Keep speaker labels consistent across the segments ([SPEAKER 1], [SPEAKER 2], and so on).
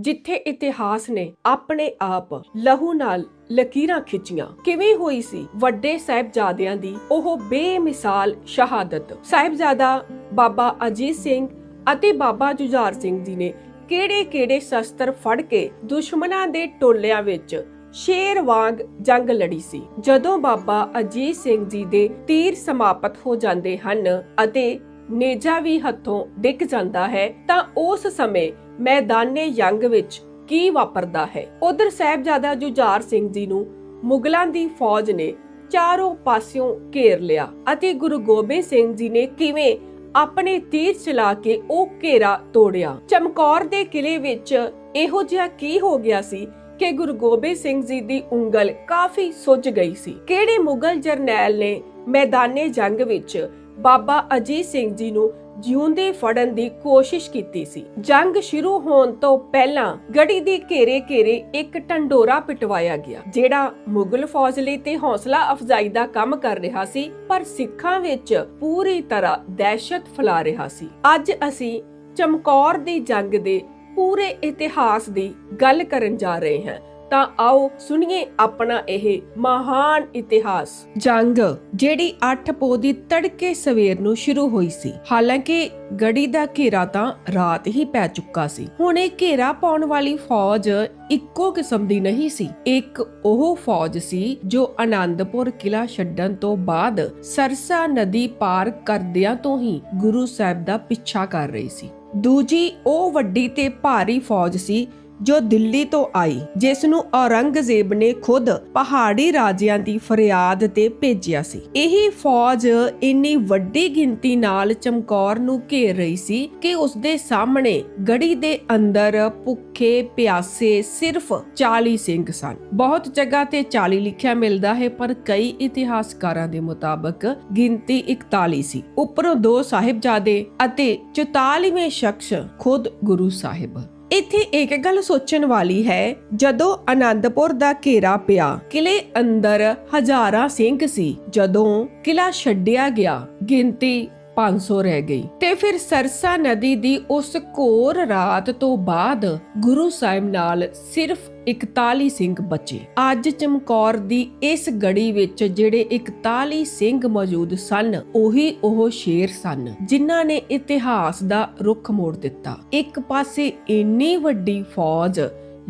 [SPEAKER 1] ਜਿੱਥੇ ਇਤਿਹਾਸ ਨੇ ਆਪਣੇ ਆਪ ਲਹੂ ਨਾਲ ਲਕੀਰਾਂ ਖਿੱਚੀਆਂ। ਕਿਵੇਂ ਹੋਈ ਸੀ ਵੱਡੇ ਸਾਹਿਬਜ਼ਾਦਿਆਂ ਦੀ ਉਹ ਬੇਮਿਸਾਲ ਸ਼ਹਾਦਤ? ਸਾਹਿਬਜ਼ਾਦਾ ਬਾਬਾ ਅਜੀਤ ਸਿੰਘ ਅਤੇ ਬਾਬਾ ਜੁਝਾਰ ਸਿੰਘ ਜੀ ਨੇ ਕਿਹੜੇ-ਕਿਹੜੇ ਸ਼ਸਤਰ ਫੜ ਕੇ ਦੁਸ਼ਮਣਾਂ ਦੇ ਟੋਲਿਆਂ ਵਿੱਚ ਸ਼ੇਰ ਵਾਂਗ ਜੰਗ ਲੜੀ ਸੀ? ਜਦੋਂ ਬਾਬਾ ਅਜੀਤ ਸਿੰਘ ਜੀ ਦੇ ਤੀਰ ਸਮਾਪਤ ਹੋ ਜਾਂਦੇ ਹਨ ਅਤੇ ਨੇਜਾ ਵੀ ਹੱਥੋਂ ਡਿੱਗ ਜਾਂਦਾ ਹੈ ਤਾਂ ਉਸ ਸਮੇਂ ਮੈਦਾਨੇ ਜੰਗ ਵਿੱਚ ਕੀ ਵਾਪਰਦਾ ਹੈ? ਉਧਰ ਸਾਹਿਬਜ਼ਾਦਾ ਜੁਝਾਰ ਸਿੰਘ ਜੀ ਨੂੰ ਮੁਗਲਾਂ ਦੀ ਫੌਜ ਨੇ ਚਾਰੋਂ ਪਾਸਿਓਂ ਘੇਰ ਲਿਆ ਅਤੇ ਗੁਰੂ ਗੋਬਿੰਦ ਸਿੰਘ ਜੀ ਨੇ ਕਿਵੇਂ ਆਪਣੇ ਤੀਰ ਚਲਾ ਕੇ ਉਹ ਘੇਰਾ ਤੋੜਿਆ? ਚਮਕੌਰ ਦੇ ਕਿਲੇ ਵਿੱਚ ਇਹੋ ਜਿਹਾ ਕੀ ਹੋ ਗਿਆ ਸੀ ਕਿ ਗੁਰੂ ਗੋਬਿੰਦ ਸਿੰਘ ਜੀ ਦੀ ਉਂਗਲ ਕਾਫੀ ਸੁੱਜ ਗਈ ਸੀ? ਕਿਹੜੇ ਮੁਗਲ ਜਰਨੈਲ ਨੇ ਮੈਦਾਨੇ ਜੰਗ ਵਿੱਚ ਬਾਬਾ ਅਜੀਤ ਸਿੰਘ ਜੀ ਨੂੰ ਜਿਉਂਦੇ ਫੜਨ ਦੀ ਕੋਸ਼ਿਸ਼ ਕੀਤੀ ਸੀ। ਜੰਗ ਸ਼ੁਰੂ ਹੋਣ ਤੋਂ ਪਹਿਲਾਂ ਗੜੀ ਦੇ ਘੇਰੇ-ਘੇਰੇ ਇੱਕ ਟੰਡੋਰਾ ਪਿਟਵਾਇਆ ਗਿਆ, ਜਿਹੜਾ ਮੁਗਲ ਫੌਜ ਲਈ ਤੇ ਹੌਸਲਾ ਅਫਜ਼ਾਈ ਦਾ ਕੰਮ ਕਰ ਰਿਹਾ ਸੀ, ਪਰ ਸਿੱਖਾਂ ਵਿੱਚ ਪੂਰੀ ਤਰ੍ਹਾਂ ਦਹਿਸ਼ਤ ਫੈਲਾ ਰਿਹਾ ਸੀ। ਅੱਜ ਅਸੀਂ ਚਮਕੌਰ ਦੀ ਜੰਗ ਦੇ ਪੂਰੇ ਇਤਿਹਾਸ ਦੀ ਗੱਲ ਕਰਨ ਜਾ ਰਹੇ ਹਾਂ। ਤਾਂ ਆਓ ਸੁਣੀਏ ਆਪਣਾ ਇਹ ਮਹਾਨ ਇਤਿਹਾਸ। ਜੰਗ, ਜਿਹੜੀ 8 ਪੋ ਦੀ ਤੜਕੇ ਸਵੇਰ ਨੂੰ ਸ਼ੁਰੂ ਹੋਈ ਸੀ। ਹਾਲਾਂਕਿ, ਗੜੀ ਦਾ ਘੇਰਾ ਤਾਂ ਰਾਤ ਹੀ ਪੈ ਚੁੱਕਾ ਸੀ। ਹੁਣ ਇਹ ਘੇਰਾ ਪਾਉਣ ਵਾਲੀ ਫੌਜ ਇੱਕੋ ਕਿਸਮ ਦੀ ਨਹੀਂ ਸੀ। ਇੱਕ ਉਹ ਫੌਜ ਸੀ ਜੋ ਆਨੰਦਪੁਰ ਕਿਲਾ ਛੱਡਣ ਤੋਂ ਬਾਅਦ ਸਰਸਾ ਨਦੀ ਪਾਰ ਕਰਦਿਆਂ ਤੋਂ ਹੀ ਗੁਰੂ ਸਾਹਿਬ ਦਾ ਪਿੱਛਾ ਕਰ ਰਹੀ ਸੀ। ਦੂਜੀ ਉਹ ਵੱਡੀ ਤੇ ਭਾਰੀ ਫੌਜ ਸੀ ਜੋ ਦਿੱਲੀ ਤੋਂ ਆਈ, ਜਿਸ ਨੂੰ ਔਰੰਗਜ਼ੇਬ ਨੇ ਖੁਦ ਪਹਾੜੀ ਰਾਜਿਆਂ ਦੀ ਫਰਿਆਦ ਤੇ ਭੇਜਿਆ ਸੀ। ਇਹ ਫੌਜ ਇੰਨੀ ਵੱਡੀ ਗਿਣਤੀ ਨਾਲ ਚਮਕੌਰ ਨੂੰ ਘੇਰ ਰਹੀ ਸੀ ਕਿ ਉਸ ਦੇ ਸਾਹਮਣੇ ਗੜੀ ਦੇ ਅੰਦਰ ਭੁੱਖੇ ਪਿਆਸੇ ਸਿਰਫ 40 ਸਿੰਘ ਸਨ। ਬਹੁਤ ਜਗ੍ਹਾ ਤੇ 40 ਲਿਖਿਆ ਮਿਲਦਾ ਹੈ, ਪਰ ਕਈ ਇਤਿਹਾਸਕਾਰਾਂ ਦੇ ਮੁਤਾਬਕ ਗਿਣਤੀ 41 ਸੀ। ਉੱਪਰੋਂ ਦੋ ਸਾਹਿਬਜ਼ਾਦੇ ਅਤੇ 44ਵੇਂ ਸ਼ਖਸ ਖੁਦ ਗੁਰੂ ਸਾਹਿਬ ਇੱਥੇ ਇੱਕ ਗੱਲ ਸੋਚਣ ਵਾਲੀ ਹੈ, ਜਦੋਂ ਆਨੰਦਪੁਰ ਦਾ ਘੇਰਾ ਪਿਆ ਕਿਲੇ ਅੰਦਰ ਹਜ਼ਾਰਾਂ ਸਿੰਘ ਸੀ, ਜਦੋਂ ਕਿਲਾ ਛੱਡਿਆ ਗਿਆ, ਗਿਣਤੀ 500 ਰਹਿ ਗਈ। ਤੇ ਫਿਰ ਸਰਸਾ ਨਦੀ ਦੀ ਉਸ ਘੋਰ ਰਾਤ ਤੋਂ ਬਾਅਦ ਗੁਰੂ ਸਾਹਿਬ ਨਾਲ ਸਿਰਫ 41 ਸਿੰਘ ਬਚੇ। ਅੱਜ ਚਮਕੌਰ ਦੀ ਇਸ ਗੜੀ ਵਿੱਚ ਜਿਹੜੇ 41 ਸਿੰਘ ਮੌਜੂਦ ਸਨ, ਉਹੀ ਉਹ ਸ਼ੇਰ ਸਨ, ਜਿਨ੍ਹਾਂ ਨੇ ਇਤਿਹਾਸ ਦਾ ਰੁਖ ਮੋੜ ਦਿੱਤਾ। ਇੱਕ ਪਾਸੇ ਇੰਨੀ ਵੱਡੀ ਫੌਜ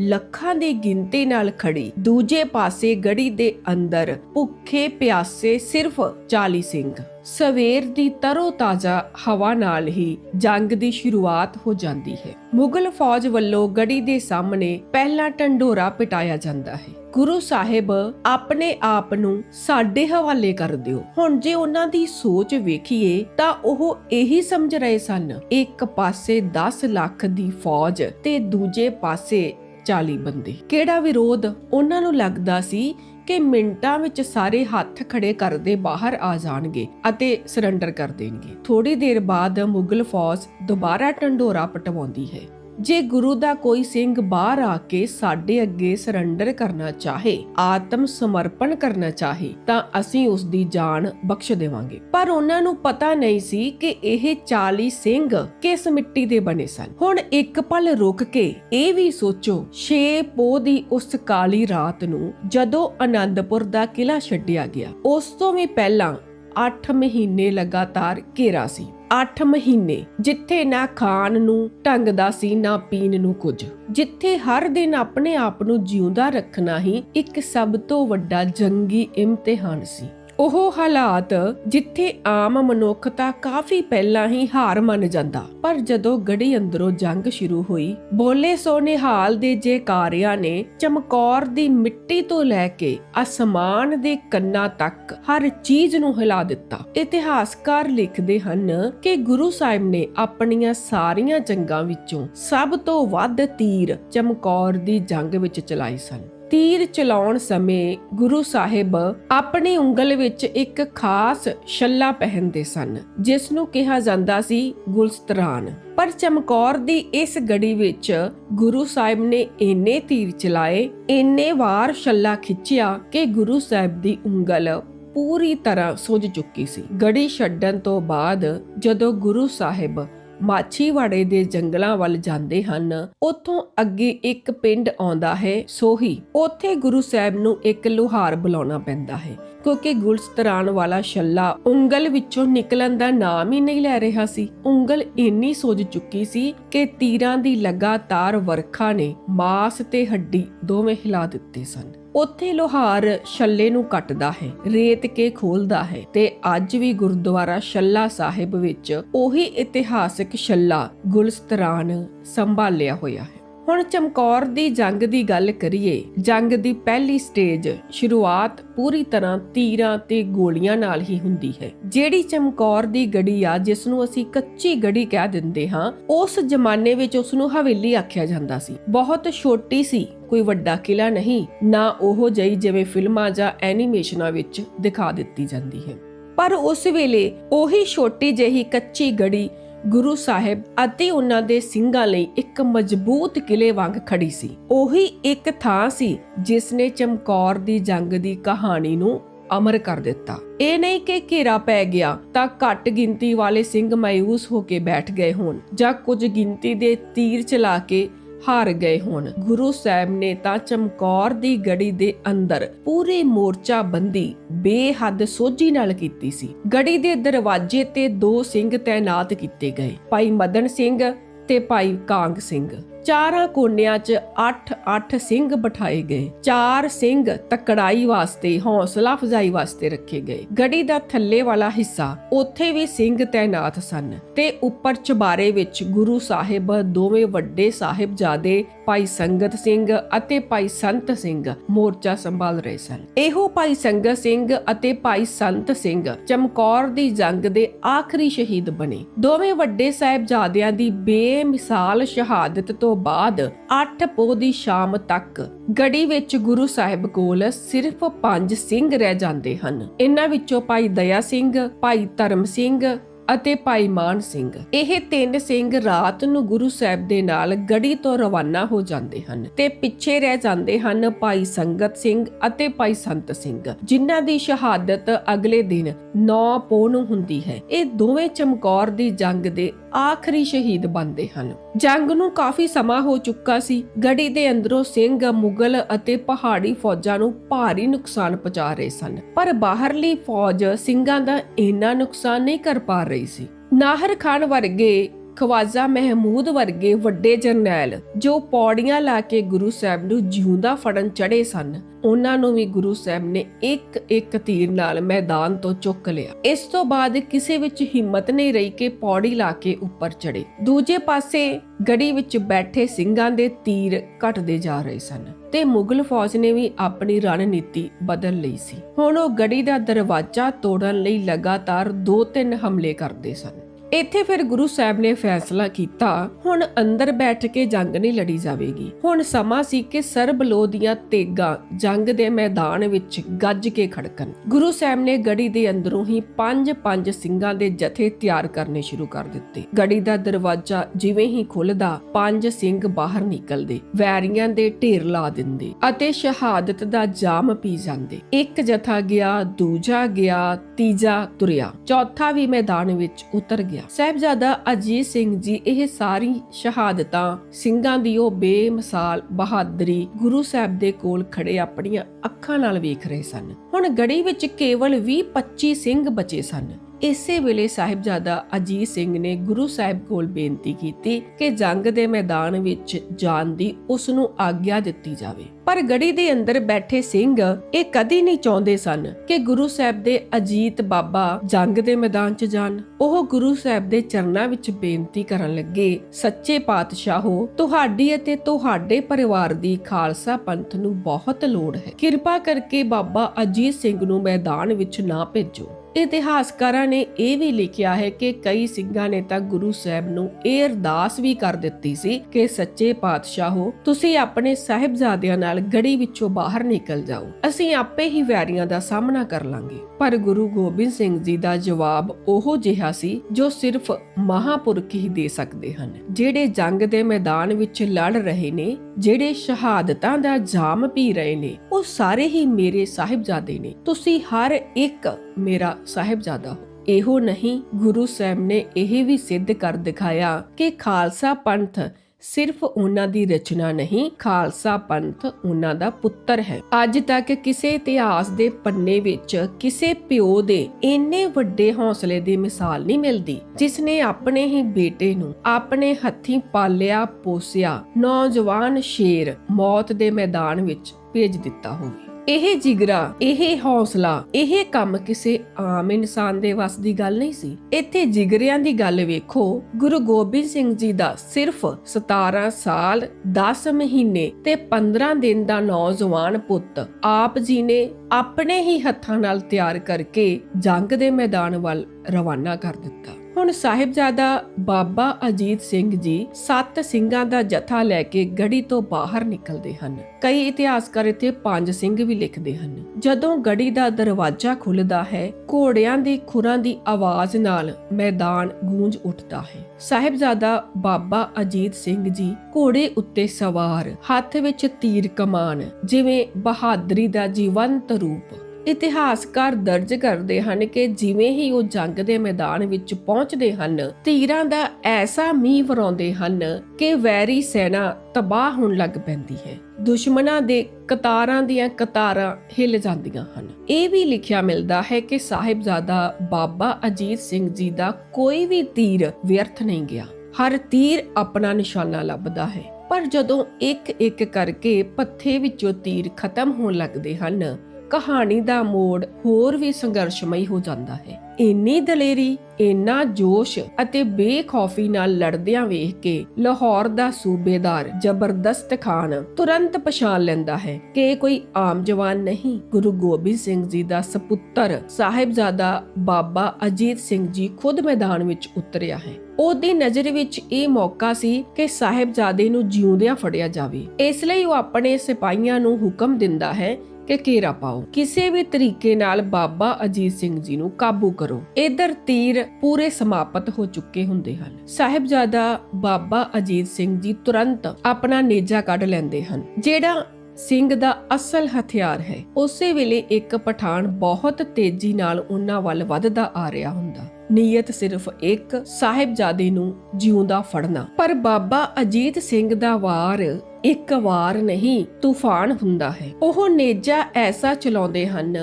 [SPEAKER 1] ਲੱਖਾਂ ਦੀ ਗਿਣਤੀ ਨਾਲ ਖੜੀ ਦੂਜੇ ਪਾਸੇ ਗੜੀ ਦੇ ਅੰਦਰ ਭੁੱਖੇ ਪਿਆਸੇ ਸਿਰਫ 40 ਸਿੰਘ। ਸਵੇਰ ਦੀ ਤਰੋ ਤਾਜ਼ਾ ਹਵਾ ਨਾਲ ਹੀ ਜੰਗ ਦੀ ਸ਼ੁਰੂਆਤ ਹੋ ਜਾਂਦੀ ਹੈ। ਮੁਗਲ ਫੌਜ ਵੱਲੋਂ ਗੜੀ ਦੇ ਸਾਹਮਣੇ ਪਹਿਲਾ ਢੰਡੋਰਾ ਪਿਟਾਇਆ ਜਾਂਦਾ ਹੈ। ਗੁਰੂ ਸਾਹਿਬ ਆਪਣੇ ਆਪ ਨੂੰ ਸਾਡੇ ਹਵਾਲੇ ਕਰ ਦਿਓ। ਹੁਣ ਜੇ ਉਹਨਾਂ ਦੀ ਸੋਚ ਵੇਖੀਏ ਤਾਂ ਉਹ ਇਹੀ ਸਮਝ ਰਹੇ ਸਨ। ਇੱਕ ਪਾਸੇ 10 ਲੱਖ ਦੀ ਫੌਜ ਤੇ ਦੂਜੇ ਪਾਸੇ 40 ਬੰਦੇ। ਕਿਹੜਾ ਵਿਰੋਧ ਉਹਨਾਂ ਨੂੰ ਲੱਗਦਾ ਸੀ ਕਿ ਮਿੰਟਾਂ ਵਿੱਚ ਸਾਰੇ ਹੱਥ ਖੜੇ ਕਰਦੇ ਬਾਹਰ ਆ ਜਾਣਗੇ ਅਤੇ ਸਰੈਂਡਰ ਕਰ ਦੇਣਗੇ। ਥੋੜੀ ਦੇਰ ਬਾਅਦ ਮੁਗਲ ਫੌਜ ਦੁਬਾਰਾ ਢੰਡੋਰਾ ਪਟਵਾਉਂਦੀ ਹੈ। ਜੇ ਗੁਰੂ ਦਾ ਕੋਈ ਸਿੰਘ ਬਾਹਰ ਆ ਕੇ ਸਾਡੇ ਅੱਗੇ ਸਰੈਂਡਰ ਕਰਨਾ ਚਾਹੇ, ਆਤਮ ਸਮਰਪਣ ਕਰਨਾ ਚਾਹੇ, ਤਾਂ ਅਸੀਂ ਉਸ ਦੀ ਜਾਨ ਬਖਸ਼ ਦੇਵਾਂਗੇ। ਪਰ ਉਹਨਾਂ ਨੂੰ ਪਤਾ ਨਹੀਂ ਸੀ ਕਿ ਇਹ 40 ਸਿੰਘ ਕਿਸ ਮਿੱਟੀ ਦੇ ਬਣੇ ਸਨ। ਹੁਣ ਇੱਕ ਪਲ ਰੁਕ ਕੇ ਇਹ ਵੀ ਸੋਚੋ 6 ਪੋ ਦੀ ਉਸ ਕਾਲੀ ਰਾਤ ਨੂੰ ਜਦੋਂ ਆਨੰਦਪੁਰ ਦਾ ਕਿਲਾ ਛੱਡਿਆ ਗਿਆ, ਉਸ ਤੋਂ ਵੀ ਪਹਿਲਾਂ 8 ਮਹੀਨੇ ਲਗਾਤਾਰ ਘੇਰਾ ਸੀ। 8 ਮਹੀਨੇ ਜਿੱਥੇ ਨਾ ਖਾਣ ਨੂੰ ਢੰਗ ਦਾ ਸੀ, ਨਾ ਪੀਣ ਨੂੰ ਕੁਝ। ਜਿੱਥੇ ਹਰ ਦਿਨ ਆਪਣੇ ਆਪ ਨੂੰ ਜਿਉਂਦਾ ਰੱਖਣਾ ਹੀ ਇੱਕ ਸਭ ਤੋਂ ਵੱਡਾ ਜੰਗੀ ਇਮਤਿਹਾਨ ਸੀ। ਉਹ ਹਾਲਾਤ ਜਿੱਥੇ ਆਮ ਮਨੁੱਖਤਾ ਕਾਫੀ ਪਹਿਲਾਂ ਹੀ ਹਾਰ ਮੰਨ ਜਾਂਦਾ। ਪਰ ਜਦੋਂ ਗੜੀ ਅੰਦਰੋਂ ਜੰਗ ਸ਼ੁਰੂ ਹੋਈ, ਬੋਲੇ ਸੋ ਨਿਹਾਲ ਦੇ ਜੇਕਾਰਿਆਂ ਨੇ ਚਮਕੌਰ ਦੀ ਮਿੱਟੀ ਤੋਂ ਲੈ ਕੇ ਅਸਮਾਨ ਦੇ ਕੰਨਾਂ ਤੱਕ ਹਰ ਚੀਜ਼ ਨੂੰ ਹਿਲਾ ਦਿੱਤਾ। ਇਤਿਹਾਸਕਾਰ ਲਿਖਦੇ ਹਨ ਕਿ ਗੁਰੂ ਸਾਹਿਬ ਨੇ ਆਪਣੀਆਂ ਸਾਰੀਆਂ ਜੰਗਾਂ ਵਿੱਚੋਂ ਸਭ ਤੋਂ ਵੱਧ ਤੀਰ ਚਮਕੌਰ ਦੀ ਜੰਗ ਵਿੱਚ ਚਲਾਏ ਸਨ। ਤੀਰ ਚਲਾਉਣ ਸਮੇਂ ਗੁਰੂ ਸਾਹਿਬ ਆਪਣੀ ਉਂਗਲ ਵਿੱਚ ਇੱਕ ਖਾਸ ਛੱਲਾ ਪਹਿਨਦੇ ਸਨ, ਜਿਸ ਨੂੰ ਕਿਹਾ ਜਾਂਦਾ ਸੀ ਗੁਲਸਤਰਾਨ। ਪਰ ਚਮਕੌਰ ਦੀ ਇਸ ਗੜੀ ਵਿੱਚ ਗੁਰੂ ਸਾਹਿਬ ਨੇ ਇੰਨੇ ਤੀਰ ਚਲਾਏ, ਇੰਨੇ ਵਾਰ ਛੱਲਾ ਖਿੱਚਿਆ ਕਿ ਗੁਰੂ ਸਾਹਿਬ ਦੀ ਉਂਗਲ ਪੂਰੀ ਤਰ੍ਹਾਂ ਸੁੱਜ ਚੁੱਕੀ ਸੀ। ਗੜੀ ਛੱਡਣ ਤੋਂ ਬਾਅਦ ਜਦੋਂ ਗੁਰੂ ਸਾਹਿਬ ਮਾਛੀਵਾੜੇ ਦੇ ਜੰਗਲਾਂ ਵੱਲ ਜਾਂਦੇ ਹਨ। ਉੱਥੋਂ ਅੱਗੇ ਇੱਕ ਪਿੰਡ ਆਉਂਦਾ ਹੈ, ਸੋਹੀ। ਉੱਥੇ ਗੁਰੂ ਸਾਹਿਬ ਨੂੰ ਇੱਕ ਲੁਹਾਰ ਬੁਲਾਉਣਾ ਪੈਂਦਾ ਹੈ, ਕਿਉਂਕਿ ਗੁਲਸਤਰਾਨ ਵਾਲਾ ਛੱਲਾ ਉਂਗਲ ਵਿੱਚੋਂ ਨਿਕਲਣ ਦਾ ਨਾਮ ਹੀ ਨਹੀਂ ਲੈ ਰਿਹਾ ਸੀ। ਉਂਗਲ ਇੰਨੀ ਸੁੱਜ ਚੁੱਕੀ ਸੀ ਕਿ ਤੀਰਾਂ ਦੀ ਲਗਾਤਾਰ ਵਰਖਾ ਨੇ ਮਾਸ ਤੇ ਹੱਡੀ ਦੋਵੇਂ ਹਿਲਾ ਦਿੱਤੇ ਸਨ। ਉੱਥੇ ਲੋਹਾਰ ਛੱਲੇ ਨੂੰ ਕੱਟਦਾ ਹੈ, ਰੇਤ ਕੇ ਖੋਲਦਾ ਹੈ ਤੇ ਅੱਜ ਵੀ ਗੁਰਦੁਆਰਾ ਛੱਲਾ ਸਾਹਿਬ ਵਿੱਚ ਉਹੀ ਇਤਿਹਾਸਕ ਛੱਲਾ ਗੁਲਸਤਰਾਨ ਸੰਭਾਲਿਆ ਹੋਇਆ ਹੈ। ਹੁਣ ਚਮਕੌਰ ਦੀ ਜੰਗ ਦੀ ਗੱਲ ਕਰੀਏ, ਜੰਗ ਦੀ ਪਹਿਲੀ ਸਟੇਜ ਸ਼ੁਰੂਆਤ ਪੂਰੀ ਤਰ੍ਹਾਂ ਤੀਰਾਂ ਤੇ ਗੋਲੀਆਂ ਨਾਲ ਹੀ ਹੁੰਦੀ ਹੈ। ਜਿਹੜੀ ਚਮਕੌਰ ਦੀ ਗੜੀ ਆ, ਜਿਸ ਨੂੰ ਅਸੀਂ ਕੱਚੀ ਗੜੀ ਕਹਿ ਦਿੰਦੇ ਹਾਂ, ਉਸ ਜ਼ਮਾਨੇ ਵਿੱਚ ਉਸ ਨੂੰ ਹਵੇਲੀ ਆਖਿਆ ਜਾਂਦਾ ਸੀ। ਬਹੁਤ ਛੋਟੀ ਸੀ ਕੋਈ ਵੱਡਾ ਕਿਲਾ ਨਹੀਂ, ਨਾ ਉਹ ਜਿਹੀ ਜਿਵੇਂ ਫਿਲਮਾਂ ਜਾਂ ਐਨੀਮੇਸ਼ਨਾਂ ਵਿੱਚ ਦਿਖਾ ਦਿੱਤੀ ਜਾਂਦੀ ਹੈ। ਪਰ ਉਸ ਵੇਲੇ ਉਹੀ ਛੋਟੀ ਜਿਹੀ ਕੱਚੀ ਗੜੀ ਗੁਰੂ ਸਾਹਿਬ ਅਤੇ ਉਹਨਾਂ ਦੇ ਸਿੰਘਾਂ ਲਈ ਇੱਕ ਮਜ਼ਬੂਤ ਕਿਲੇ ਵਾਂਗ ਖੜੀ ਸੀ। ਉਹੀ ਇੱਕ ਥਾਂ ਸੀ ਜਿਸ ਨੇ ਚਮਕੌਰ ਦੀ ਜੰਗ ਦੀ ਕਹਾਣੀ ਨੂੰ ਅਮਰ ਕਰ ਦਿੱਤਾ। ਇਹ ਨਹੀਂ ਕਿ ਘੇਰਾ ਪੈ ਗਿਆ ਤਾਂ ਘੱਟ ਗਿਣਤੀ ਵਾਲੇ ਸਿੰਘ ਮਾਇੂਸ ਹੋ ਕੇ ਬੈਠ ਗਏ ਹੋਣ ਜਾਂ ਕੁਝ ਗਿਣਤੀ ਦੇ ਤੀਰ ਚਲਾ ਕੇ ਹਾਰ ਗਏ ਹੋਣ। ਗੁਰੂ ਸਾਹਿਬ ਨੇ ਤਾਂ ਚਮਕੌਰ ਦੀ ਗੜੀ ਦੇ ਅੰਦਰ ਪੂਰੇ ਮੋਰਚਾ ਬੰਦੀ ਬੇਹੱਦ ਸੋਝੀ ਨਾਲ ਕੀਤੀ ਸੀ। ਗੜੀ ਦੇ ਦਰਵਾਜ਼ੇ ਤੇ ਦੋ ਸਿੰਘ ਤਾਇਨਾਤ ਕੀਤੇ ਗਏ, ਭਾਈ ਮਦਨ ਸਿੰਘ ਤੇ ਭਾਈ ਕਾਂਗ ਸਿੰਘ। ਚਾਰਾਂ ਕੋਨਿਆਂ 'ਚ 8-8 ਸਿੰਘ ਬਿਠਾਏ ਗਏ। ਚਾਰ ਸਿੰਘ ਤਕੜਾਈ ਵਾਸਤੇ, ਹੌਸਲਾ ਅਫਜ਼ਾਈ ਵਾਸਤੇ ਰੱਖੇ ਗਏ। ਗੜੀ ਦਾ ਥੱਲੇ ਵਾਲਾ ਹਿੱਸਾ, ਉੱਥੇ ਵੀ ਸਿੰਘ ਤਾਇਨਾਤ ਸਨ ਤੇ ਉੱਪਰ ਚਬਾਰੇ ਵਿੱਚ ਗੁਰੂ ਸਾਹਿਬ, ਦੋਵੇਂ ਵੱਡੇ ਸਾਹਿਬਜ਼ਾਦੇ, ਭਾਈ ਸੰਗਤ ਸਿੰਘ ਅਤੇ ਭਾਈ ਸੰਤ ਸਿੰਘ ਮੋਰਚਾ ਸੰਭਾਲ ਰਹੇ ਸਨ। ਇਹੋ ਭਾਈ ਸੰਗਤ ਸਿੰਘ ਅਤੇ ਭਾਈ ਸੰਤ ਸਿੰਘ ਚਮਕੌਰ ਦੀ ਜੰਗ ਦੇ ਆਖਰੀ ਸ਼ਹੀਦ ਬਣੇ। ਦੋਵੇਂ ਵੱਡੇ ਸਾਹਿਬਜ਼ਾਦਿਆਂ ਦੀ ਬੇਮਿਸਾਲ ਸ਼ਹਾਦਤ ਤੋਂ ਬਾਅਦ 8 ਪੋਹ ਦੀ ਸ਼ਾਮ ਤੱਕ ਗੜੀ ਵਿੱਚ ਗੁਰੂ ਸਾਹਿਬ ਕੋਲ ਸਿਰਫ 5 ਸਿੰਘ ਰਹਿ ਜਾਂਦੇ ਹਨ। ਇਹਨਾਂ ਵਿੱਚੋਂ ਭਾਈ ਦਇਆ ਸਿੰਘ, ਭਾਈ ਧਰਮ ਸਿੰਘ ਅਤੇ ਭਾਈ ਮਾਨ ਸਿੰਘ। ਇਹ ਤਿੰਨ ਸਿੰਘ ਰਾਤ ਨੂੰ ਗੁਰੂ ਸਾਹਿਬ ਦੇ ਨਾਲ ਗੜੀ ਤੋਂ ਰਵਾਨਾ ਹੋ ਜਾਂਦੇ ਹਨ ਤੇ ਪਿੱਛੇ ਰਹਿ ਜਾਂਦੇ ਹਨ ਭਾਈ ਸੰਗਤ ਸਿੰਘ ਅਤੇ ਭਾਈ ਸੰਤ ਸਿੰਘ, ਜਿਨ੍ਹਾਂ ਦੀ ਸ਼ਹਾਦਤ ਅਗਲੇ ਦਿਨ 9 ਪੋਹ ਨੂੰ ਹੁੰਦੀ ਹੈ। ਇਹ ਦੋਵੇਂ ਚਮਕੌਰ ਦੀ ਜੰਗ ਦੇ ਆਖਰੀ ਸ਼ਹੀਦ ਬਣਦੇ ਹਨ। ਜੰਗ ਨੂੰ ਕਾਫੀ ਸਮਾਂ ਹੋ ਚੁੱਕਾ ਸੀ। ਗੜੀ ਦੇ ਅੰਦਰੋਂ ਸਿੰਘ, ਮੁਗਲ ਅਤੇ ਪਹਾੜੀ ਫੌਜਾਂ ਨੂੰ ਭਾਰੀ ਨੁਕਸਾਨ ਪਹੁੰਚਾ ਰਹੇ ਸਨ। ਪਰ ਬਾਹਰਲੀ ਫੌਜ ਸਿੰਘਾਂ ਦਾ ਇੰਨਾ ਨੁਕਸਾਨ ਨਹੀਂ ਕਰ ਪਾ ਰਹੀ ਸੀ। ਨਾਹਰ ਖਾਨ ਵਰਗੇ ਖਵਾਜਾ ਮਹਿਮੂਦ ਵਰਗੇ ਵੱਡੇ ਜਰਨੈਲ ਜੋ ਪੌੜੀਆਂ ਲਾ ਕੇ ਗੁਰੂ ਸਾਹਿਬ ਨੂੰ ਜਿਉਂਦਾ ਫੜਨ ਚੜੇ ਸਨ, ਉਹਨਾਂ ਨੂੰ ਵੀ ਗੁਰੂ ਸਾਹਿਬ ਨੇ ਇੱਕ ਇੱਕ ਤੀਰ ਨਾਲ ਮੈਦਾਨ ਤੋਂ ਚੁੱਕ ਲਿਆ। ਇਸ ਤੋਂ ਬਾਅਦ ਕਿਸੇ ਵਿੱਚ ਹਿੰਮਤ ਨਹੀਂ ਰਹੀ ਕਿ ਪੌੜੀ ਲਾ ਕੇ ਉੱਪਰ ਚੜੇ ਦੂਜੇ ਪਾਸੇ ਗੜੀ ਵਿੱਚ ਬੈਠੇ ਸਿੰਘਾਂ ਦੇ ਤੀਰ ਘਟਦੇ ਜਾ ਰਹੇ ਸਨ ਤੇ ਮੁਗਲ ਫੌਜ ਨੇ ਵੀ ਆਪਣੀ ਰਣਨੀਤੀ ਬਦਲ ਲਈ ਸੀ। ਹੁਣ ਉਹ ਗੜੀ ਦਾ ਦਰਵਾਜ਼ਾ ਤੋੜਨ ਲਈ ਲਗਾਤਾਰ 2-3 ਹਮਲੇ ਕਰਦੇ ਸਨ। ਇੱਥੇ ਫਿਰ ਗੁਰੂ ਸਾਹਿਬ ਨੇ ਫੈਸਲਾ ਕੀਤਾ, ਹੁਣ ਅੰਦਰ ਬੈਠ ਕੇ ਜੰਗ ਨਹੀਂ ਲੜੀ ਜਾਵੇਗੀ। ਹੁਣ ਸਮਾਂ ਸੀ ਕਿ ਸਰਬ ਲੋਹ ਦੀਆਂ ਤੇਗਾਂ ਜੰਗ ਦੇ ਮੈਦਾਨ ਵਿੱਚ ਗੱਜ ਕੇ ਖੜਕਣ। ਗੁਰੂ ਸਾਹਿਬ ਨੇ ਗੜੀ ਦੇ ਅੰਦਰੋਂ ਹੀ ਪੰਜ ਪੰਜ ਸਿੰਘਾਂ ਦੇ ਜਥੇ ਤਿਆਰ ਕਰਨੇ ਸ਼ੁਰੂ ਕਰ ਦਿੱਤੇ। ਗੜੀ ਦਾ ਦਰਵਾਜ਼ਾ ਜਿਵੇਂ ਹੀ ਖੁੱਲਦਾ, ਪੰਜ ਸਿੰਘ ਬਾਹਰ ਨਿਕਲਦੇ, ਵੈਰੀਆਂ ਦੇ ਢੇਰ ਲਾ ਦਿੰਦੇ ਅਤੇ ਸ਼ਹਾਦਤ ਦਾ ਜਾਮ ਪੀ ਜਾਂਦੇ। ਇੱਕ ਜਥਾ ਗਿਆ, ਦੂਜਾ ਗਿਆ, ਤੀਜਾ ਤੁਰਿਆ। ਚੌਥਾ ਵੀ ਮੈਦਾਨ ਵਿੱਚ ਉਤਰ ਗਿਆ। ਗਿਆ ਸਹਿਬਜ਼ਾਦਾ ਅਜੀਤ ਸਿੰਘ ਜੀ, ਇਹ ਸਾਰੀ ਸ਼ਹਾਦਤਾਂ ਸਿੰਘਾਂ ਦੀ ਉਹ ਬੇਮਿਸਾਲ ਬਹਾਦਰੀ ਗੁਰੂ ਸਾਹਿਬ ਦੇ ਕੋਲ ਖੜੇ ਆਪਣੀਆਂ ਅੱਖਾਂ ਨਾਲ ਵੇਖ ਰਹੇ ਸਨ। ਹੁਣ ਗੜੀ ਵਿੱਚ ਕੇਵਲ 20-25 ਸਿੰਘ ਬਚੇ ਸਨ। ਇਸੇ ਵੇਲੇ ਸਾਹਿਬਜ਼ਾਦਾ ਅਜੀਤ ਸਿੰਘ ਨੇ ਗੁਰੂ ਸਾਹਿਬ ਕੋਲ ਬੇਨਤੀ ਕੀਤੀ ਕਿ ਜੰਗ ਦੇ ਮੈਦਾਨ ਵਿੱਚ ਜਾਣ ਦੀ ਉਸ ਨੂੰ ਆਗਿਆ ਦਿੱਤੀ ਜਾਵੇ। ਪਰ ਗੜੀ ਦੇ ਅੰਦਰ ਬੈਠੇ ਸਿੰਘ ਇਹ ਕਦੀ ਨਹੀਂ ਚਾਹੁੰਦੇ ਸਨ ਕਿ ਗੁਰੂ ਸਾਹਿਬ ਦੇ ਅਜੀਤ ਬਾਬਾ ਜੰਗ ਦੇ ਮੈਦਾਨ 'ਚ ਜਾਣ। ਉਹ ਗੁਰੂ ਸਾਹਿਬ ਦੇ ਚਰਨਾਂ ਵਿੱਚ ਬੇਨਤੀ ਕਰਨ ਲੱਗੇ, ਸੱਚੇ ਪਾਤਸ਼ਾਹੋ, ਤੁਹਾਡੀ ਅਤੇ ਤੁਹਾਡੇ ਪਰਿਵਾਰ ਦੀ ਖਾਲਸਾ ਪੰਥ ਨੂੰ ਬਹੁਤ ਲੋੜ ਹੈ। ਕਿਰਪਾ ਕਰਕੇ ਬਾਬਾ ਅਜੀਤ ਸਿੰਘ ਨੂੰ ਮੈਦਾਨ ਵਿੱਚ ਨਾ ਭੇਜੋ। ਇਤਿਹਾਸਕਾਰਾਂ ਨੇ ਇਹ ਵੀ ਲਿਖਿਆ ਹੈ ਕਿ ਕਈ ਸਿੰਘਾਂ ਨੇ ਤਾਂ ਗੁਰੂ ਸਾਹਿਬ ਨੂੰ ਇਹ ਅਰਦਾਸ ਵੀ ਕਰ ਦਿੱਤੀ ਸੀ ਕਿ, ਸੱਚੇ ਪਾਤਸ਼ਾਹੋ, ਤੁਸੀਂ ਆਪਣੇ ਸਾਹਿਬਜ਼ਾਦਿਆਂ ਨਾਲ ਗੜੀ ਵਿੱਚੋਂ ਬਾਹਰ ਨਿਕਲ ਜਾਓ। ਅਸੀਂ ਆਪੇ ਹੀ ਵੈਰੀਆਂ ਦਾ ਸਾਹਮਣਾ ਕਰ ਲਾਂਗੇ। ਪਰ ਗੁਰੂ ਗੋਬਿੰਦ ਸਿੰਘ ਜੀ ਦਾ ਜਵਾਬ ਉਹੋ ਜਿਹਾ ਸੀ ਜੋ ਸਿਰਫ ਮਹਾਪੁਰਖ ਹੀ ਦੇ ਸਕਦੇ ਹਨ, ਜਿਹੜੇ ਜੰਗ ਦੇ ਮੈਦਾਨ ਵਿੱਚ ਲੜ ਰਹੇ ਨੇ ਜਿਹੜੇ ਸ਼ਹਾਦਤਾਂ ਦਾ ਜਾਮ ਪੀ ਰਹੇ ਨੇ, ਉਹ ਸਾਰੇ ਹੀ ਮੇਰੇ ਸਾਹਿਬਜ਼ਾਦੇ ਨੇ। ਤੁਸੀਂ ਹਰ ਇੱਕ ਮੇਰਾ ਸਾਹਿਬਜ਼ਾਦਾ ਹੋ। ਇਹੋ ਨਹੀਂ ਗੁਰੂ ਸਾਹਿਬ ਨੇ ਇਹ ਵੀ ਸਿੱਧ ਕਰ ਦਿਖਾਇਆ ਕਿ ਖਾਲਸਾ ਪੰਥ ਸਿਰਫ ਉਹਨਾਂ ਦੀ ਰਚਨਾ ਨਹੀਂ, ਖਾਲਸਾ ਪੰਥ ਉਹਨਾਂ ਦਾ ਪੁੱਤਰ ਹੈ। ਅੱਜ ਤੱਕ ਕਿਸੇ ਇਤਿਹਾਸ ਦੇ ਪੰਨੇ ਵਿੱਚ ਕਿਸੇ ਪਿਓ ਦੇ ਇੰਨੇ ਵੱਡੇ ਹੌਸਲੇ ਦੀ ਮਿਸਾਲ ਨਹੀਂ ਮਿਲਦੀ ਜਿਸ ਨੇ ਆਪਣੇ ਹੀ ਬੇਟੇ ਨੂੰ ਆਪਣੇ ਹੱਥੀਂ ਪਾਲਿਆ, ਪੋਸਿਆ, ਨੌਜਵਾਨ ਸ਼ੇਰ ਮੌਤ ਦੇ ਮੈਦਾਨ ਵਿੱਚ ਭੇਜ ਦਿੱਤਾ ਹੋਵੇ। ਇਹ ਜਿਗਰਾ, ਇਹ ਹੌਸਲਾ, ਇਹ ਕੰਮ ਕਿਸੇ ਆਮ ਇਨਸਾਨ ਦੇ ਵੱਸ ਦੀ ਗੱਲ ਨਹੀਂ ਸੀ। ਇੱਥੇ ਜਿਗਰਿਆਂ ਦੀ ਗੱਲ ਵੇਖੋ, ਗੁਰੂ ਗੋਬਿੰਦ ਸਿੰਘ ਜੀ ਦਾ ਸਿਰਫ 17 ਸਾਲ 10 ਮਹੀਨੇ ਤੇ 15 ਦਿਨ ਦਾ ਨੌਜਵਾਨ ਪੁੱਤ ਆਪ ਜੀ ਨੇ ਆਪਣੇ ਹੀ ਹੱਥਾਂ ਨਾਲ ਤਿਆਰ ਕਰਕੇ ਜੰਗ ਦੇ ਮੈਦਾਨ ਵੱਲ ਰਵਾਨਾ ਕਰ ਦਿੱਤਾ। ਹੁਣ ਸਾਹਿਬਜ਼ਾਦਾ ਬਾਬਾ ਅਜੀਤ ਸਿੰਘ ਜੀ ਸੱਤ ਸਿੰਘਾਂ ਦਾ ਜਥਾ ਲੈ ਕੇ ਗੜੀ ਤੋਂ ਬਾਹਰ ਨਿਕਲਦੇ ਹਨ। ਕਈ ਇਤਿਹਾਸਕਾਰ ਇੱਥੇ ਪੰਜ ਸਿੰਘ ਵੀ ਲਿਖਦੇ ਹਨ। ਜਦੋਂ ਗੜੀ ਦਾ ਦਰਵਾਜ਼ਾ ਖੁੱਲਦਾ ਹੈ, ਘੋੜਿਆਂ ਦੀ ਖੁਰਾਂ ਦੀ ਆਵਾਜ਼ ਨਾਲ ਮੈਦਾਨ ਗੂੰਜ ਉੱਠਦਾ ਹੈ। ਸਾਹਿਬਜ਼ਾਦਾ ਬਾਬਾ ਅਜੀਤ ਸਿੰਘ ਜੀ ਘੋੜੇ ਉੱਤੇ ਸਵਾਰ, ਹੱਥ ਵਿੱਚ ਤੀਰ ਕਮਾਨ, ਜਿਵੇਂ ਬਹਾਦਰੀ ਦਾ ਜੀਵੰਤ ਰੂਪ। ਇਤਿਹਾਸਕਾਰ ਦਰਜ ਕਰਦੇ ਹਨ ਕਿ ਜਿਵੇਂ ਹੀ ਉਹ ਜੰਗ ਦੇ ਮੈਦਾਨ ਵਿੱਚ ਪਹੁੰਚਦੇ ਹਨ, ਤੀਰਾਂ ਦਾ ਐਸਾ ਮੀਂਹ ਵਰਾਉਂਦੇ ਹਨ ਕਿ ਵੈਰੀ ਸੈਨਾ ਤਬਾਹ ਹੋਣ ਲੱਗ ਪੈਂਦੀ ਹੈ। ਦੁਸ਼ਮਣਾਂ ਦੇ ਕਤਾਰਾਂ ਦੀਆਂ ਕਤਾਰਾਂ ਹਿੱਲ ਜਾਂਦੀਆਂ ਹਨ। ਇਹ ਵੀ ਲਿਖਿਆ ਮਿਲਦਾ ਹੈ ਕਿ ਸਾਹਿਬਜ਼ਾਦਾ ਬਾਬਾ ਅਜੀਤ ਸਿੰਘ ਜੀ ਦਾ ਕੋਈ ਵੀ ਤੀਰ ਵਿਅਰਥ ਨਹੀਂ ਗਿਆ। ਹਰ ਤੀਰ ਆਪਣਾ ਨਿਸ਼ਾਨਾ ਲੱਭਦਾ ਹੈ। ਪਰ ਜਦੋਂ ਇੱਕ ਇੱਕ ਕਰਕੇ ਪੱਥੇ ਵਿੱਚੋਂ ਤੀਰ ਖਤਮ ਹੋਣ ਲੱਗਦੇ ਹਨ ਕਹਾਣੀ ਦਾ ਮੋੜ ਹੋਰ ਵੀ ਸੰਘਰਸ਼ਮਈ ਹੋ ਜਾਂਦਾ ਹੈ। ਇੰਨੀ ਦਲੇਰੀ, ਇੰਨਾ ਜੋਸ਼ ਅਤੇ ਬੇਖੌਫੀ ਨਾਲ ਲੜਦਿਆਂ ਵੇਖ ਕੇ ਲਾਹੌਰ ਦਾ ਸੂਬੇਦਾਰ ਜ਼ਬਰਦਸਤ ਖਾਨ ਤੁਰੰਤ ਪਛਾਣ ਲੈਂਦਾ ਹੈ ਕਿ ਇਹ ਕੋਈ ਆਮ ਜਵਾਨ ਨਹੀਂ। ਗੁਰੂ ਗੋਬਿੰਦ ਸਿੰਘ ਜੀ ਦਾ ਸਪੁੱਤਰ ਸਾਹਿਬਜ਼ਾਦਾ ਬਾਬਾ ਅਜੀਤ ਸਿੰਘ ਜੀ ਖੁਦ ਮੈਦਾਨ ਵਿੱਚ ਉਤਰਿਆ ਹੈ। ਉਹਦੀ ਨਜ਼ਰ ਵਿੱਚ ਇਹ ਮੌਕਾ ਸੀ ਕਿ ਸਾਹਿਬਜ਼ਾਦੇ ਨੂੰ ਜਿਉਂਦਿਆਂ ਫੜਿਆ ਜਾਵੇ। ਇਸ ਲਈ ਉਹ ਆਪਣੇ ਸਿਪਾਹੀਆਂ ਨੂੰ ਹੁਕਮ ਦਿੰਦਾ ਹੈ ਕਿ ਘੇਰਾ ਪਾਓ। ਕਿਸੇ ਵੀ ਤਰੀਕੇ ਨਾਲ ਬਾਬਾ ਅਜੀਤ ਸਿੰਘ ਜੀ ਨੂੰ ਕਾਬੂ ਕਰੋ। ਇਧਰ ਤੀਰ ਪੂਰੇ ਸਮਾਪਤ ਹੋ ਚੁੱਕੇ ਹੁੰਦੇ ਹਨ। ਸਾਹਿਬਜ਼ਾਦਾ ਬਾਬਾ ਅਜੀਤ ਸਿੰਘ ਜੀ ਤੁਰੰਤ ਆਪਣਾ ਨੇਜਾ ਕੱਢ ਲੈਂਦੇ ਹਨ। ਜਿਹੜਾ ਸਿੰਘ ਦਾ ਅਸਲ ਹਥਿਆਰ ਹੈ, ਉਸੇ ਵੇਲੇ ਇੱਕ ਪਠਾਨ ਬਹੁਤ ਤੇਜ਼ੀ ਨਾਲ ਉਹਨਾਂ ਵੱਲ ਵੱਧਦਾ ਆ ਰਿਹਾ ਹੁੰਦਾ। ਨੀਅਤ ਸਿਰਫ ਇੱਕ ਸਾਹਿਬਜ਼ਾਦੇ ਨੂੰ ਜਿਉਂਦਾ ਫੜਨਾ। ਪਰ ਬਾਬਾ ਅਜੀਤ ਸਿੰਘ ਦਾ ਵਾਰ ਇੱਕ ਵਾਰ ਨਹੀਂ, ਤੂਫਾਨ ਹੁੰਦਾ ਹੈ। ਉਹ ਨੇਜਾ ਐਸਾ ਚਲਾਉਂਦੇ ਹਨ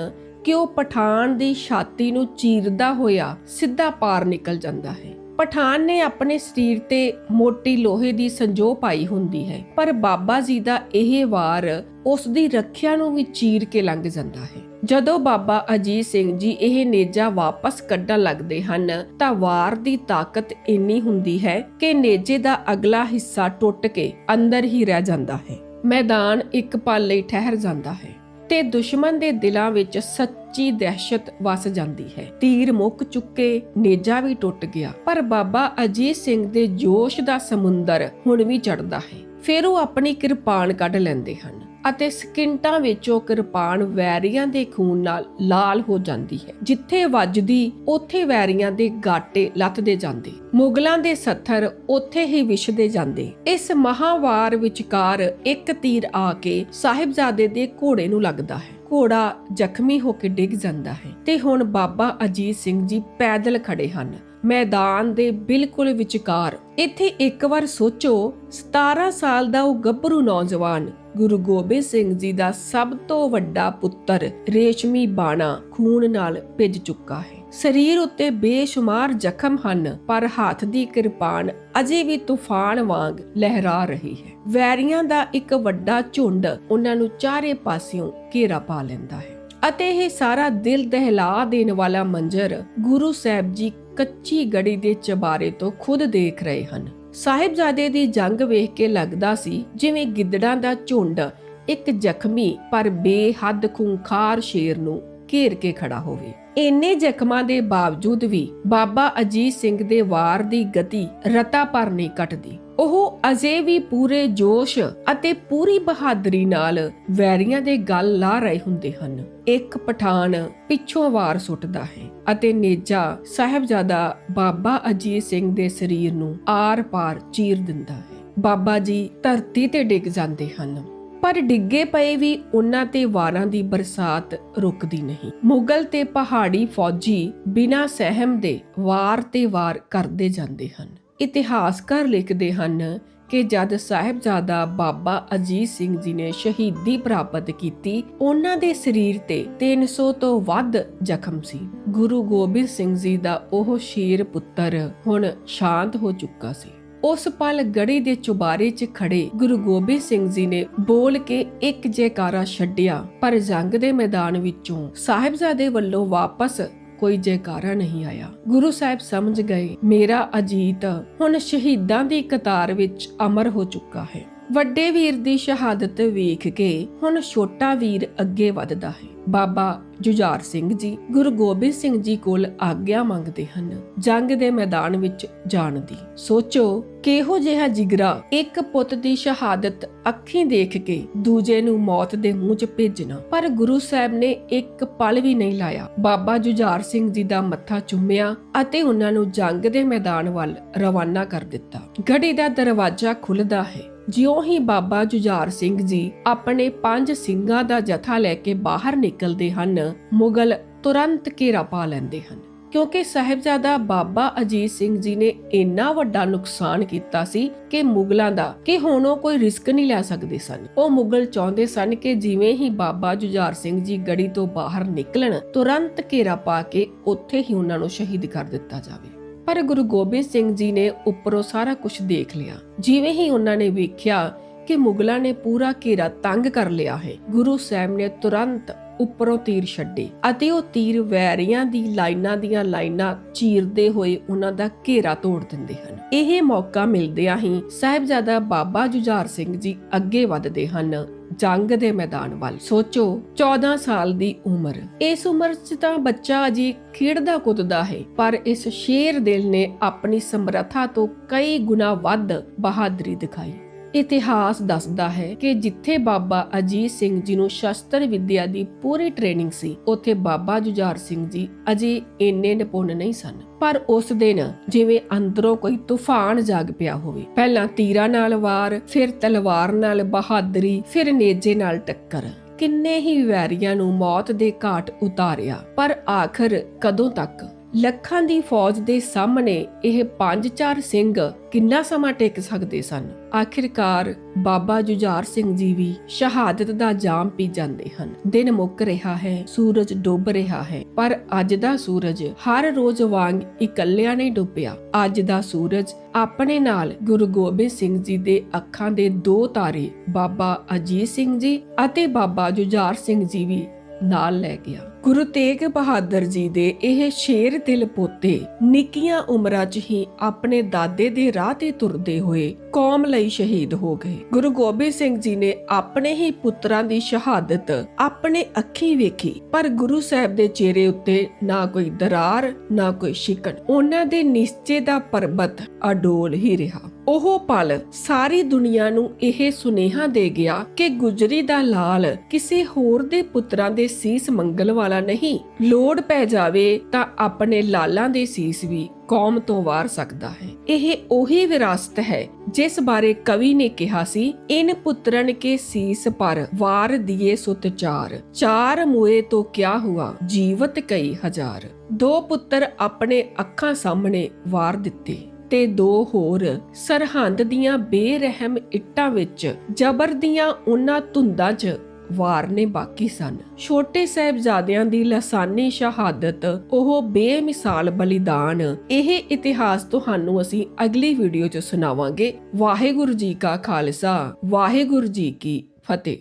[SPEAKER 1] ਕਿ ਉਹ ਪਠਾਨ ਦੀ ਛਾਤੀ ਨੂੰ ਚੀਰਦਾ ਹੋਇਆ ਸਿੱਧਾ ਪਾਰ ਨਿਕਲ ਜਾਂਦਾ ਹੈ। ਪਠਾਨ ਨੇ ਆਪਣੇ ਸਰੀਰ ਤੇ ਮੋਟੀ ਲੋਹੇ ਦੀ ਸੰਜੋ ਪਾਈ ਹੁੰਦੀ ਹੈ, ਪਰ ਬਾਬਾ ਜੀ ਦਾ ਇਹ ਵਾਰ ਉਸ ਦੀ ਰੱਖਿਆ ਨੂੰ ਵੀ ਚੀਰ ਕੇ ਲੰਘ ਜਾਂਦਾ ਹੈ। ਜਦੋਂ ਬਾਬਾ ਅਜੀਤ ਸਿੰਘ ਜੀ ਇਹ ਨੇਜਾ ਵਾਪਸ ਕੱਢਣ ਲੱਗਦੇ ਹਨ, ਤਾਂ ਵਾਰ ਦੀ ਤਾਕਤ ਇੰਨੀ ਹੁੰਦੀ ਹੈ ਕਿ ਨੇਜੇ ਦਾ ਅਗਲਾ ਹਿੱਸਾ ਟੁੱਟ ਕੇ ਅੰਦਰ ਹੀ ਰਹਿ ਜਾਂਦਾ ਹੈ। ਮੈਦਾਨ ਇੱਕ ਪਲ ਲਈ ਠਹਿਰ ਜਾਂਦਾ ਹੈ ਤੇ ਦੁਸ਼ਮਣ ਦੇ ਦਿਲਾਂ ਵਿੱਚ ਸੱਚੀ ਦਹਿਸ਼ਤ ਵਸ ਜਾਂਦੀ ਹੈ। ਤੀਰ ਮੁੱਕ ਚੁੱਕੇ, ਨੇਜਾ ਵੀ ਟੁੱਟ ਗਿਆ, ਪਰ ਬਾਬਾ ਅਜੀਤ ਸਿੰਘ ਦੇ ਜੋਸ਼ ਦਾ ਸਮੁੰਦਰ ਹੁਣ ਵੀ ਚੜਦਾ ਹੈ। ਫਿਰ ਉਹ ਆਪਣੀ ਕਿਰਪਾਨ ਕੱਢ ਲੈਂਦੇ ਹਨ। ਅਤੇ ਸਕਿੰਟਾਂ ਵਿੱਚੋਂ ਕਿਰਪਾਨ ਵੈਰੀਆਂ ਦੇ ਖੂਨ ਨਾਲ ਲਾਲ ਹੋ ਜਾਂਦੀ ਹੈ। ਜਿੱਥੇ ਵੱਜਦੀ, ਉੱਥੇ ਵੈਰੀਆਂ ਦੇ ਗਾਟੇ ਲੱਥਦੇ ਜਾਂਦੇ। ਮੁਗਲਾਂ ਦੇ ਸੱਥਰ ਉੱਥੇ ਹੀ ਵਿਛਦੇ ਜਾਂਦੇ। ਇਸ ਮਹਾਵਾਰ ਵਿਚਕਾਰ ਇੱਕ ਤੀਰ ਆ ਕੇ ਸਾਹਿਬਜ਼ਾਦੇ ਦੇ ਘੋੜੇ ਨੂੰ ਲੱਗਦਾ ਹੈ। ਘੋੜਾ ਜ਼ਖਮੀ ਹੋ ਕੇ ਡਿੱਗ ਜਾਂਦਾ ਹੈ ਤੇ ਹੁਣ ਬਾਬਾ ਅਜੀਤ ਸਿੰਘ ਜੀ ਪੈਦਲ ਖੜੇ ਹਨ। ਮੈਦਾਨ ਦੇ ਬਿਲਕੁਲ ਵਿਚਕਾਰ। ਇੱਥੇ ਇੱਕ ਵਾਰ ਸੋਚੋ 17 ਸਾਲ ਦਾ ਉਹ ਗੱਭਰੂ ਨੌਜਵਾਨ ਗੁਰੂ ਗੋਬਿੰਦ ਸਿੰਘ ਜੀ ਦਾ ਸਭ ਤੋਂ ਵੱਡਾ ਪੁੱਤਰ ਰੇਸ਼ਮੀ ਬਾਣਾ ਖੂਨ ਨਾਲ ਭਿੱਜ ਚੁੱਕਾ ਹੈ। ਸਰੀਰ ਉੱਤੇ ਬੇਸ਼ੁਮਾਰ ਜ਼ਖਮ ਹਨ, ਪਰ ਹੱਥ ਦੀ ਕਿਰਪਾਨ ਅਜੇ ਵੀ ਤੂਫਾਨ ਵਾਂਗ ਲਹਿਰਾ ਰਹੀ ਹੈ। ਵੈਰੀਆਂ ਦਾ ਇੱਕ ਵੱਡਾ ਝੁੰਡ ਉਹਨਾਂ ਨੂੰ ਚਾਰੇ ਪਾਸਿਓਂ ਘੇਰਾ ਪਾ ਲੈਂਦਾ ਹੈ ਅਤੇ ਇਹ ਸਾਰਾ ਦਿਲ ਦਹਿਲਾ ਦੇਣ ਵਾਲਾ ਮੰਜ਼ਰ ਗੁਰੂ ਸਾਹਿਬ ਜੀ ਕੱਚੀ ਗੜੀ ਦੇ ਚਬਾਰੇ ਤੋਂ ਖੁਦ ਦੇਖ ਰਹੇ ਹਨ। ਸਾਹਿਬਜ਼ਾਦੇ ਦੀ ਜੰਗ ਵੇਖ ਕੇ ਲੱਗਦਾ ਸੀ ਜਿਵੇਂ ਗਿੱਦੜਾਂ ਦਾ ਝੁੰਡ ਇੱਕ ਜ਼ਖਮੀ ਪਰ ਬੇਹੱਦ ਖੂੰਖਾਰ ਸ਼ੇਰ ਨੂੰ ਘੇਰ ਕੇ ਖੜਾ ਹੋਵੇ। ਇੰਨੇ ਜ਼ਖਮਾਂ ਦੇ ਬਾਵਜੂਦ ਵੀ ਬਾਬਾ ਅਜੀਤ ਸਿੰਘ ਦੇ ਵਾਰ ਦੀ ਗਤੀ ਰਤਾ ਪਰ ਨਹੀਂ ਘਟਦੀ ਉਹ ਅਜੇ ਵੀ ਪੂਰੇ ਜੋਸ਼ ਅਤੇ ਪੂਰੀ ਬਹਾਦਰੀ ਨਾਲ ਵੈਰੀਆਂ ਦੇ ਗੱਲ ਲਾ ਰਹੇ ਹੁੰਦੇ ਹਨ। ਇੱਕ ਪਠਾਨ ਪਿੱਛੋਂ ਵਾਰ ਸੁੱਟਦਾ ਹੈ ਅਤੇ ਨੇਜਾ ਸਾਹਿਬਜ਼ਾਦਾ ਬਾਬਾ ਅਜੀਤ ਸਿੰਘ ਦੇ ਸਰੀਰ ਨੂੰ ਆਰ-ਪਾਰ ਚੀਰ ਦਿੰਦਾ ਹੈ। ਬਾਬਾ ਜੀ ਧਰਤੀ ਤੇ ਡਿੱਗ ਜਾਂਦੇ ਹਨ, ਪਰ ਡਿੱਗੇ ਪਏ ਵੀ ਉਹਨਾਂ ਤੇ ਵਾਰਾਂ ਦੀ ਬਰਸਾਤ ਰੁਕਦੀ ਨਹੀਂ। ਮੁਗਲ ਤੇ ਪਹਾੜੀ ਫੌਜੀ ਬਿਨਾਂ ਸਹਿਮ ਦੇ ਵਾਰ ਤੇ ਵਾਰ ਕਰਦੇ ਜਾਂਦੇ ਹਨ। ਇਤਿਹਾਸਕਾਰ ਲਿਖਦੇ ਹਨ ਕਿ ਜਦ ਸਾਹਿਬਜ਼ਾਦਾ ਬਾਬਾ ਅਜੀਤ ਸਿੰਘ ਜੀ ਨੇ ਸ਼ਹੀਦੀ ਪ੍ਰਾਪਤ ਕੀਤੀ, ਉਹਨਾਂ ਦੇ ਸਰੀਰ ਤੇ 300 ਤੋਂ ਵੱਧ ਜ਼ਖਮ ਸੀ। ਗੁਰੂ ਗੋਬਿੰਦ ਸਿੰਘ ਜੀ ਦਾ ਉਹ ਸ਼ੇਰ ਪੁੱਤਰ ਹੁਣ ਸ਼ਾਂਤ ਹੋ ਚੁੱਕਾ ਸੀ। ਉਸ ਪਲ ਗੜੀ ਦੇ ਚੁਬਾਰੇ 'ਚ ਖੜੇ ਗੁਰੂ ਗੋਬਿੰਦ ਸਿੰਘ ਜੀ ਨੇ ਬੋਲ ਕੇ ਇੱਕ ਜੈਕਾਰਾ ਛੱਡਿਆ, ਪਰ ਜੰਗ ਦੇ ਮੈਦਾਨ ਵਿੱਚੋਂ ਸਾਹਿਬਜ਼ਾਦੇ ਵੱਲੋਂ ਵਾਪਸ ਕੋਈ ਜੈਕਾਰਾ ਨਹੀਂ ਆਇਆ। ਗੁਰੂ ਸਾਹਿਬ ਸਮਝ ਗਏ, ਮੇਰਾ ਅਜੀਤ ਹੁਣ ਸ਼ਹੀਦਾਂ ਦੀ ਕਤਾਰ ਵਿੱਚ ਅਮਰ ਹੋ ਚੁੱਕਾ ਹੈ। ਵੱਡੇ ਵੀਰ ਦੀ ਸ਼ਹਾਦਤ ਵੇਖ ਕੇ ਹੁਣ ਛੋਟਾ ਵੀਰ ਅੱਗੇ ਵੱਧਦਾ ਹੈ। ਬਾਬਾ ਜੁਝਾਰ ਸਿੰਘ ਜੀ ਗੁਰੂ ਗੋਬਿੰਦ ਸਿੰਘ ਜੀ ਕੋਲ ਆਗਿਆ ਮੰਗਦੇ ਹਨ, ਜੰਗ ਦੇ ਮੈਦਾਨ ਵਿੱਚ ਜਾਣ ਦੀ। ਸੋਚੋ, ਕਿਹੋ ਜਿਹਾ ਜਿਗਰਾ ਇੱਕ ਪੁੱਤ ਦੀ ਸ਼ਹਾਦਤ ਅੱਖੀਂ ਦੇਖ ਕੇ ਦੂਜੇ ਨੂੰ ਮੌਤ ਦੇ ਮੂੰਹ 'ਚ ਭੇਜਣਾ। ਪਰ ਗੁਰੂ ਸਾਹਿਬ ਨੇ ਇੱਕ ਪਲ ਵੀ ਨਹੀਂ ਲਾਇਆ। ਬਾਬਾ ਜੁਝਾਰ ਸਿੰਘ ਜੀ ਦਾ ਮੱਥਾ ਚੁੰਮਿਆ ਅਤੇ ਉਹਨਾਂ ਨੂੰ ਜੰਗ ਦੇ ਮੈਦਾਨ ਵੱਲ ਰਵਾਨਾ ਕਰ ਦਿੱਤਾ। ਗੜੀ ਦਾ ਦਰਵਾਜ਼ਾ ਖੁੱਲਦਾ ਹੈ। ਜਿਉਂ ਹੀ ਬਾਬਾ ਜੁਝਾਰ ਸਿੰਘ ਜੀ ਆਪਣੇ ਪੰਜ ਸਿੰਘਾਂ ਦਾ ਜਥਾ ਲੈ ਕੇ ਬਾਹਰ ਨਿਕਲਦੇ ਹਨ, ਮੁਗਲ ਤੁਰੰਤ ਘੇਰਾ ਪਾ ਲੈਂਦੇ ਹਨ। ਕਿਉਂਕਿ ਸਾਹਿਬਜ਼ਾਦਾ ਬਾਬਾ ਅਜੀਤ ਸਿੰਘ ਜੀ ਨੇ ਇੰਨਾ ਵੱਡਾ ਨੁਕਸਾਨ ਕੀਤਾ ਸੀ ਕਿ ਮੁਗਲਾਂ ਦਾ ਕਿ ਹੁਣ ਉਹ ਕੋਈ ਰਿਸਕ ਨਹੀਂ ਲੈ ਸਕਦੇ ਸਨ। ਉਹ ਮੁਗਲ ਚਾਹੁੰਦੇ ਸਨ ਕਿ ਜਿਵੇਂ ਹੀ ਬਾਬਾ ਜੁਝਾਰ ਸਿੰਘ ਜੀ ਗੜੀ ਤੋਂ ਬਾਹਰ ਨਿਕਲਣ, ਤੁਰੰਤ ਘੇਰਾ ਪਾ ਕੇ ਉੱਥੇ ਹੀ ਉਹਨਾਂ ਨੂੰ ਸ਼ਹੀਦ ਕਰ ਦਿੱਤਾ ਜਾਵੇ। ਪਰ ਗੁਰੂ ਗੋਬਿੰਦ ਸਿੰਘ ਜੀ ਨੇ ਉੱਪਰੋਂ ਸਾਰਾ ਕੁਝ ਦੇਖ ਲਿਆ। ਜਿਵੇਂ ਹੀ ਉਹਨਾਂ ਨੇ ਵੇਖਿਆ ਕਿ ਮੁਗਲਾਂ ਨੇ ਪੂਰਾ ਘੇਰਾ ਤੰਗ ਕਰ ਲਿਆ ਹੈ, ਗੁਰੂ ਸਾਹਿਬ ਨੇ ਤੁਰੰਤ ਉੱਪਰੋਂ ਤੀਰ ਛੱਡੇ ਅਤੇ ਉਹ ਤੀਰ ਵੈਰੀਆਂ ਦੀ ਲਾਈਨਾਂ ਦੀਆਂ ਲਾਈਨਾਂ ਚੀਰਦੇ ਹੋਏ ਉਹਨਾਂ ਦਾ ਘੇਰਾ ਤੋੜ ਦਿੰਦੇ ਹਨ। ਇਹ ਮੌਕਾ ਮਿਲਦਿਆਂ ਹੀ ਸਾਹਿਬਜ਼ਾਦਾ ਬਾਬਾ ਜੁਝਾਰ ਸਿੰਘ ਜੀ ਅੱਗੇ ਵੱਧਦੇ ਹਨ ਜੰਗ ਦੇ ਮੈਦਾਨ ਵੱਲ। ਸੋਚੋ 14 ਸਾਲ ਦੀ ਉਮਰ। ਇਸ ਉਮਰ 'ਚ ਤਾਂ ਬੱਚਾ ਅਜੇ ਖੇਡਦਾ ਕੁੱਦਦਾ ਹੈ, ਪਰ ਇਸ ਸ਼ੇਰ ਦਿਲ ਨੇ ਆਪਣੀ ਸਮਰੱਥਾ ਤੋਂ ਕਈ ਗੁਣਾ ਵੱਧ ਬਹਾਦਰੀ ਦਿਖਾਈ। ਇਤਿਹਾਸ ਦੱਸਦਾ ਹੈ ਕਿ ਜਿੱਥੇ ਬਾਬਾ ਅਜੀਤ ਸਿੰਘ ਜੀ ਨੂੰ ਸ਼ਸਤਰ ਵਿਦਿਆ ਦੀ ਪੂਰੀ ਟ੍ਰੇਨਿੰਗ ਸੀ, ਉੱਥੇ ਬਾਬਾ ਜੁਝਾਰ ਸਿੰਘ ਜੀ ਅਜੇ ਇੰਨੇ ਨਿਪੁੰਨ ਨਹੀਂ ਸਨ। ਪਰ ਉਸ ਦਿਨ ਜਿਵੇਂ ਅੰਦਰੋਂ ਕੋਈ ਤੂਫਾਨ ਜਾਗ ਪਿਆ ਹੋਵੇ, ਪਹਿਲਾਂ ਤੀਰਾਂ ਨਾਲ ਵਾਰ, ਫਿਰ ਤਲਵਾਰ ਨਾਲ ਬਹਾਦਰੀ, ਫਿਰ ਨੇਜੇ ਨਾਲ ਟੱਕਰ। ਕਿੰਨੇ ਹੀ ਵੈਰੀਆਂ ਨੂੰ ਮੌਤ ਦੇ ਘਾਟ ਉਤਾਰਿਆ, ਪਰ ਆਖਰ ਕਦੋਂ ਤੱਕ? ਲੱਖਾਂ ਦੀ ਫੌਜ ਦੇ ਸਾਹਮਣੇ ਇਹ ਪੰਜ ਚਾਰ ਸਿੰਘ ਕਿੰਨਾ ਸਮਾਂ ਟਿਕ ਸਕਦੇ ਸਨ? ਆਖਿਰਕਾਰ ਬਾਬਾ ਜੁਝਾਰ ਸਿੰਘ ਜੀ ਵੀ ਸ਼ਹਾਦਤ ਦਾ ਜਾਮ ਪੀ ਜਾਂਦੇ ਹਨ। ਦਿਨ ਮੁੱਕ ਰਿਹਾ ਹੈ, ਸੂਰਜ ਡੁੱਬ ਰਿਹਾ ਹੈ, ਪਰ ਅੱਜ ਦਾ ਸੂਰਜ ਹਰ ਰੋਜ਼ ਵਾਂਗ ਇਕੱਲਿਆਂ ਨਹੀਂ ਡੁੱਬਿਆ। ਅੱਜ ਦਾ ਸੂਰਜ ਆਪਣੇ ਨਾਲ ਗੁਰੂ ਗੋਬਿੰਦ ਸਿੰਘ ਜੀ ਦੇ ਅੱਖਾਂ ਦੇ ਦੋ ਤਾਰੇ ਬਾਬਾ ਅਜੀਤ ਸਿੰਘ ਜੀ ਅਤੇ ਬਾਬਾ ਜੁਝਾਰ ਸਿੰਘ ਜੀ ਵੀ ਨਾਲ ਲੈ ਗਿਆ। ਗੁਰੂ ਤੇਗ ਬਹਾਦਰ ਜੀ ਦੇ ਇਹ ਸ਼ੇਰ ਦਿਲ ਪੋਤੇ ਨਿੱਕੀਆਂ ਉਮਰਾਂ 'ਚ ਹੀ ਆਪਣੇ ਦਾਦੇ ਦੇ ਰਾਹ ਤੇ ਤੁਰਦੇ ਹੋਏ ਕੌਮ ਲਈ ਸ਼ਹੀਦ ਹੋ ਗਏ। ਗੁਰੂ ਗੋਬਿੰਦ ਸਿੰਘ ਜੀ ਨੇ ਆਪਣੇ ਹੀ ਪੁੱਤਰਾਂ ਦੀ ਸ਼ਹਾਦਤ ਆਪਣੇ ਅੱਖੀਂ ਵੇਖੀ। ਪਰ ਗੁਰੂ ਸਾਹਿਬ ਦੇ ਚਿਹਰੇ ਉੱਤੇ ਨਾ ਕੋਈ ਦਰਾਰ, ਨਾ ਕੋਈ ਸ਼ਿਕਣ। ਉਹਨਾਂ ਦੇ ਨਿਸ਼ਚੇ ਦਾ ਪਰਬਤ ਅਡੋਲ ਹੀ ਰਿਹਾ। ਉਹ ਪਲ ਸਾਰੀ ਦੁਨੀਆ ਨੂੰ ਇਹ ਸੁਨੇਹਾ ਦੇ ਗਿਆ ਕਿ ਗੁਜਰੀ ਦਾ ਲਾਲ ਕਿਸੇ ਹੋਰ ਦੇ ਪੁੱਤਰਾਂ ਦੇ ਸੀਸ ਮੰਗਲ ਵਾਲਾ ਨਹੀਂ। ਲੋੜ ਪੈ ਜਾਵੇ ਤਾਂ ਆਪਣੇ ਲਾਲਾਂ ਦੇ ਸੀਸ ਵੀ ਕੌਮ ਤੋਂ ਵਾਰ ਸਕਦਾ ਹੈ। ਇਹ ਉਹੀ ਵਿਰਾਸਤ ਹੈ ਜਿਸ ਬਾਰੇ ਕਵੀ ਨੇ ਕਿਹਾ ਸੀ, ਇਨ ਪੁੱਤਰਨ ਕੇ ਸੀਸ ਪਰ ਵਾਰ ਦਿਏ ਸੁਤ ਚਾਰ। ਚਾਰ ਮੂਏ ਤੋਂ ਕਿਆ ਹੁਆ, ਜੀਵਤ ਕਈ ਹਜ਼ਾਰ। ਦੋ ਪੁੱਤਰ ਆਪਣੇ ਅੱਖਾਂ ਸਾਹਮਣੇ ਵਾਰ ਦਿੱਤੇ, ਤੇ ਦੋ ਹੋਰ ਸਰਹੰਦ ਦੀਆਂ ਬੇਰਹਿਮ ਇੱਟਾਂ ਵਿੱਚ ਜ਼ਬਰ ਦੀਆਂ ਉਹਨਾਂ ਧੁੰਦਾਂ 'ਚ ਵਾਰਨੇ ਬਾਕੀ ਸਨ। ਛੋਟੇ ਸਾਹਿਬਜ਼ਾਦਿਆਂ ਦੀ ਲਸਾਨੀ ਸ਼ਹਾਦਤ, ਉਹ ਬੇਮਿਸਾਲ ਬਲੀਦਾਨ, ਇਹ ਇਤਿਹਾਸ ਤੁਹਾਨੂੰ ਅਸੀਂ ਅਗਲੀ ਵੀਡੀਓ 'ਚ ਸੁਣਾਵਾਂਗੇ। ਵਾਹਿਗੁਰੂ ਜੀ ਕਾ ਖਾਲਸਾ, ਵਾਹਿਗੁਰੂ ਜੀ ਕੀ ਫਤਿਹ।